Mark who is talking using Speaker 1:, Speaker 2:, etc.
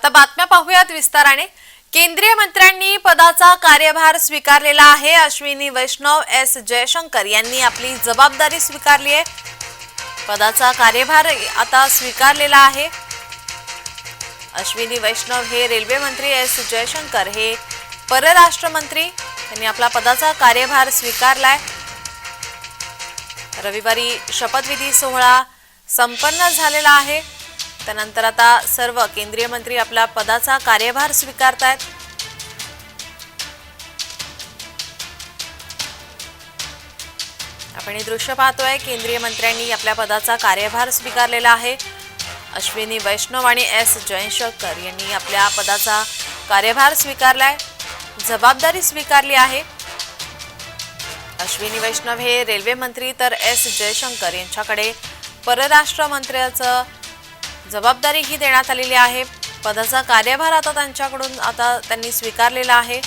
Speaker 1: आता बातम्या पाहूयात विस्ताराने. केंद्रीय मंत्र्यांनी पदाचा कार्यभार स्वीकारलेला आहे. अश्विनी वैष्णव एस. जयशंकर यांनी आपली जबाबदारी स्वीकारली आहे. पदाचा कार्यभार आता स्वीकारलेला आहे. अश्विनी वैष्णव हे रेल्वे मंत्री एस. जयशंकर हे परराष्ट्र मंत्री त्यांनी आपला पदाचा कार्यभार स्वीकारलाय. रविवारी शपथविधी सोहळा संपन्न झालेला आहे. त्यानंतर आता सर्व केंद्रीय मंत्री आपला पदाचा कार्यभार स्वीकारतायत. आपण हे दृश्य पाहतोय केंद्रीय मंत्र्यांनी आपल्या पदाचा कार्यभार स्वीकारलेला आहे. अश्विनी वैष्णव आणि एस जयशंकर यांनी आपल्या पदाचा कार्यभार स्वीकारलाय. जबाबदारी स्वीकारली आहे. अश्विनी वैष्णव हे रेल्वे मंत्री तर एस जयशंकर यांच्याकडे परराष्ट्र मंत्र्याचं जबाबदारी ही देण्यात आलेली आहे. पदाचा कार्यभार आता त्यांच्याकडून आता त्यांनी स्वीकारलेला आहे.